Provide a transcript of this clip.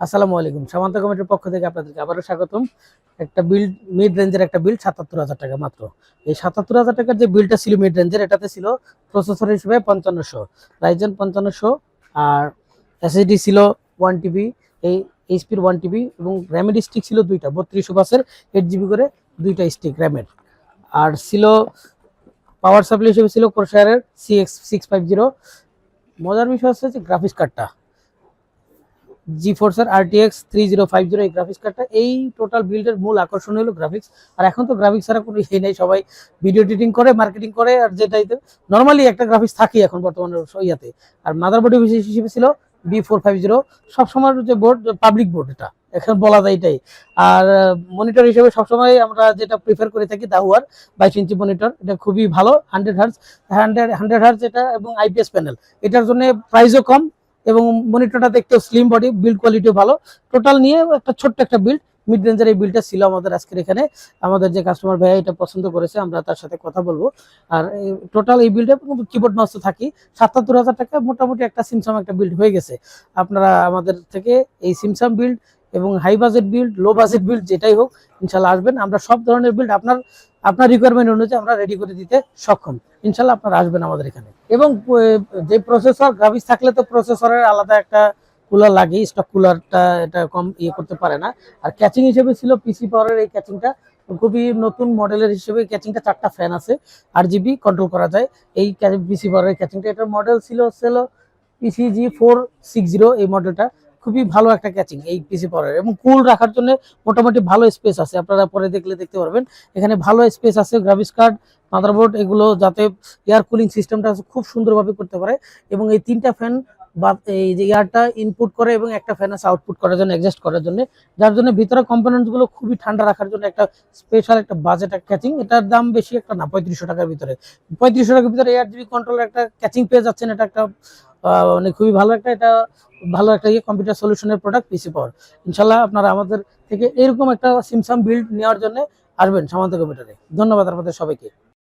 আসসালামু আলাইকুম। সামান্ত কমিটির পক্ষ থেকে আপনাদেরকে আবারও স্বাগতম। একটা বিল মিড রেঞ্জের একটা বিল সাতাত্তর হাজার টাকা মাত্র। এই সাতাত্তর হাজার টাকার যে বিলটা ছিল মিড রেঞ্জের এটাতে ছিল প্রসেসর হিসেবে পঞ্চান্নশো রাইজেন পঞ্চান্নশো আর এসএসডি ছিল ওয়ান টিবি এই এইচপির ওয়ান টিবি এবং র্যামের স্টিক ছিল দুইটা, বত্রিশশো বাসের এইট জিবি করে দুইটা স্টিক র্যামের আর ছিল পাওয়ার সাপ্লাই হিসেবে ছিল কোরসায়ারের C X six five zero মজার বিষয় হচ্ছে যে গ্রাফিক্স কার্ডটা জি ফোর্সের RTX three zero five zero এই গ্রাফিক্স কার্ডটা এই টোটাল বিল্ডের মূল আকর্ষণ হলো গ্রাফিক্স আর এখন তো গ্রাফিক্স ছাড়া কোনো ইয়ে নেই, সবাই ভিডিও এডিটিং করে মার্কেটিং করে, আর যেটাই নর্মালি একটা গ্রাফিক্স থাকেই এখন বর্তমানে ইয়াতে। আর মাদারবোর্ড হিসেবে ছিল বি ফোর ফাইভ জিরো সবসময় যে বোর্ড পাবলিক বোর্ড এটা, এখন বলা যায় এটাই। আর মনিটর হিসেবে সবসময় আমরা যেটা প্রিফার করে থাকি দাহুয়ার বাইশ ইঞ্চি মনিটর এটা খুবই ভালো hundred hertz hundred hundred hertz এটা এবং আইপিএস প্যানেল এটার জন্য প্রাইসও কম এবং মনিটরটা দেখতেও স্লিম বডি বিল্ড কোয়ালিটিও ভালো। টোটাল নিয়ে একটা ছোট্ট একটা বিল্ড মিড রেঞ্জের এই বিলটা ছিল আমাদের আজকের এখানে। আমাদের যে কাস্টমার ভাইয়া এটা পছন্দ করেছে, আমরা তার সাথে কথা বলব। আর টোটাল এই বিলটা কিবোর্ড মাউস তো থাকি সাতাত্তর হাজার টাকা মোটামুটি একটা সিমসাম একটা বিল্ড হয়ে গেছে। আপনারা আমাদের থেকে এই সিমসাম বিল্ড এবং high budget build low budget build যেটাই হোক ইনশাল্লাহ আসবেন। আমরা সব ধরনের বিল্ড আপনার আপনার রিকোয়ারমেন্ট অনুযায়ী আমরা রেডি করে দিতে সক্ষম। ইনশাল্লাহ আপনারা আসবেন আমাদের এখানে। এবং যে প্রসেসর গ্রাফিক্স থাকলে তো প্রসেসরের আলাদা একটা কুলার লাগে স্টক কুলারটা এটা কম ইয়ে করতে পারে না। আর ক্যাচিং হিসেবে ছিল পিসি পাওয়ারের এই ক্যাচিংটা খুবই নতুন মডেলের হিসেবে ক্যাচিংটা চারটা ফ্যান আছে আর জিবি কন্ট্রোল করা যায়। এই পিসি পাওয়ারের ক্যাচিংটা এটার মডেল ছিল ছিল পিসিজি ফোর সিক্স জিরো এই মডেলটা খুবই ভালো একটা ক্যাচিং এই পিসি পাওয়ারের এবং কুল রাখার জন্য মোটামুটি ভালো স্পেস আছে। আপনারা পরে দেখলে দেখতে পারবেন। এখানে ভালো স্পেস আছে গ্রাফিক্স কার্ড মাদারবোর্ড এগুলো যাতে এয়ার কুলিং সিস্টেমটা খুব সুন্দরভাবে করতে পারে এবং এই তিনটা ফ্যান বা এই যে এয়ারটা ইনপুট করে এবং একটা ফ্যান আছে আউটপুট করার জন্য অ্যাডজাস্ট করার জন্য। যার জন্য ভিতরে কম্পোনেন্টসগুলো খুবই ঠান্ডা রাখার জন্য একটা স্পেশাল একটা বাজেট ক্যাচিং এটার দাম বেশি একটা না, পঁয়ত্রিশশো টাকার ভিতরে। পঁয়ত্রিশশো টাকার ভিতরে এয়ার জিবি কন্ট্রোলের একটা ক্যাচিং পেয়ে যাচ্ছেন। এটা একটা মানে খুবই ভালো একটা, এটা ভালো একটা ইয়ে কম্পিউটার সলিউশনের প্রোডাক্ট পিসি পাওয়ার ইনশাল্লাহ আপনারা আমাদের থেকে এরকম একটা সিমসাম বিল্ড নেওয়ার জন্য আসবেন সামান্ত কম্পিউটারে ধন্যবাদ আপনাদের সবাইকে।